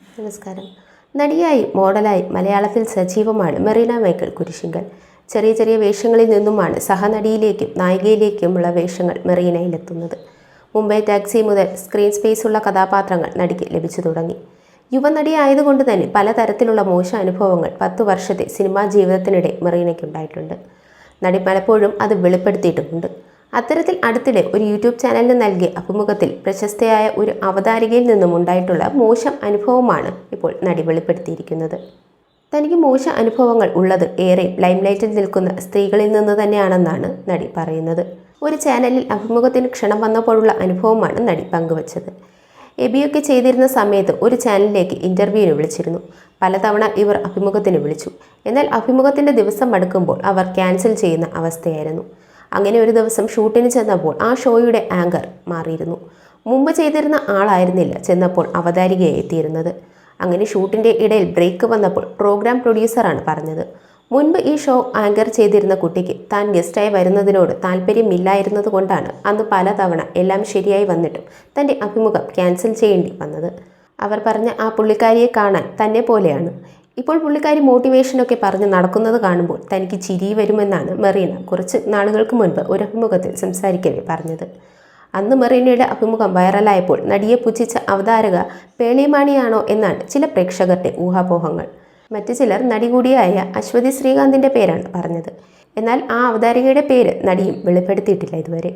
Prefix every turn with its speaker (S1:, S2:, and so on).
S1: നമസ്കാരം. നടിയായി മോഡലായി മലയാളത്തിൽ സജീവമാണ് മെറീന മൈക്കിൾ കുരിശിങ്കൽ. ചെറിയ ചെറിയ വേഷങ്ങളിൽ നിന്നുമാണ് സഹനടിയിലേക്കും നായികയിലേക്കുമുള്ള വേഷങ്ങൾ മെറീനയിലെത്തുന്നത്. മുംബൈ ടാക്സി മുതൽ സ്ക്രീൻ സ്പേസ് ഉള്ള കഥാപാത്രങ്ങൾ നടിക്ക് ലഭിച്ചു തുടങ്ങി. യുവനടി ആയതുകൊണ്ട് തന്നെ പലതരത്തിലുള്ള മോശ അനുഭവങ്ങൾ പത്തു വർഷത്തെ സിനിമാ ജീവിതത്തിനിടെ മെറീനയ്ക്കുണ്ടായിട്ടുണ്ട്. നടി പലപ്പോഴും അത് വെളിപ്പെടുത്തിയിട്ടുമുണ്ട്. അത്തരത്തിൽ അടുത്തിടെ ഒരു യൂട്യൂബ് ചാനലിന് നൽകിയ അഭിമുഖത്തിൽ പ്രശസ്തയായ ഒരു അവതാരികയിൽ നിന്നും ഉണ്ടായിട്ടുള്ള മോശം അനുഭവമാണ് ഇപ്പോൾ നടി വെളിപ്പെടുത്തിയിരിക്കുന്നത്. തനിക്ക് മോശ അനുഭവങ്ങൾ ഉള്ളത് ഏറെ ലൈംലൈറ്റിൽ നിൽക്കുന്ന സ്ത്രീകളിൽ നിന്ന് തന്നെയാണെന്നാണ് നടി പറയുന്നത്. ഒരു ചാനലിൽ അഭിമുഖത്തിന് ക്ഷണം വന്നപ്പോഴുള്ള അനുഭവമാണ് നടി പങ്കുവച്ചത്. എബിയൊക്കെ ചെയ്തിരുന്ന സമയത്ത് ഒരു ചാനലിലേക്ക് ഇന്റർവ്യൂവിന് വിളിച്ചിരുന്നു. പലതവണ ഇവർ അഭിമുഖത്തിന് വിളിച്ചു. എന്നാൽ അഭിമുഖത്തിന്റെ ദിവസം അടുക്കുമ്പോൾ അവർ ക്യാൻസൽ ചെയ്യുന്ന അവസ്ഥയായിരുന്നു. അങ്ങനെ ഒരു ദിവസം ഷൂട്ടിന് ചെന്നപ്പോൾ ആ ഷോയുടെ ആങ്കർ മാറിയിരുന്നു. മുമ്പ് ചെയ്തിരുന്ന ആളായിരുന്നില്ല ചെന്നപ്പോൾ അവതാരികയായി എത്തിയിരുന്നത്. അങ്ങനെ ഷൂട്ടിന്റെ ഇടയിൽ ബ്രേക്ക് വന്നപ്പോൾ പ്രോഗ്രാം പ്രൊഡ്യൂസറാണ് പറഞ്ഞത്. മുൻപ് ഈ ഷോ ആങ്കർ ചെയ്തിരുന്ന കുട്ടിക്ക് താൻ ഗസ്റ്റായി വരുന്നതിനോട് താല്പര്യമില്ലായിരുന്നത് കൊണ്ടാണ് അന്ന് പലതവണ എല്ലാം ശരിയായി വന്നിട്ടും തന്റെ അഭിമുഖം ക്യാൻസൽ ചെയ്യേണ്ടി വന്നത്. അവർ പറഞ്ഞ ആ പുള്ളിക്കാരിയെ കാണാൻ തന്നെ പോലെയാണ്. ഇപ്പോൾ പുള്ളിക്കാരി മോട്ടിവേഷനൊക്കെ പറഞ്ഞ് നടക്കുന്നത് കാണുമ്പോൾ തനിക്ക് ചിരി വരുമെന്നാണ് മെറീന കുറച്ച് നാളുകൾക്ക് മുൻപ് ഒരു അഭിമുഖത്തിൽ സംസാരിക്കവേ പറഞ്ഞത്. അന്ന് മെറീനയുടെ അഭിമുഖം വൈറലായപ്പോൾ നടിയെ പുച്ഛിച്ച അവതാരക പേളിമാണിയാണോ എന്നാണ് ചില പ്രേക്ഷകരുടെ ഊഹാപോഹങ്ങൾ. മറ്റു ചിലർ നടി കൂടിയായ അശ്വതി ശ്രീകാന്തിന്റെ പേരാണ് പറഞ്ഞത്. എന്നാൽ ആ അവതാരികയുടെ പേര് നടിയും വെളിപ്പെടുത്തിയിട്ടില്ല ഇതുവരെ.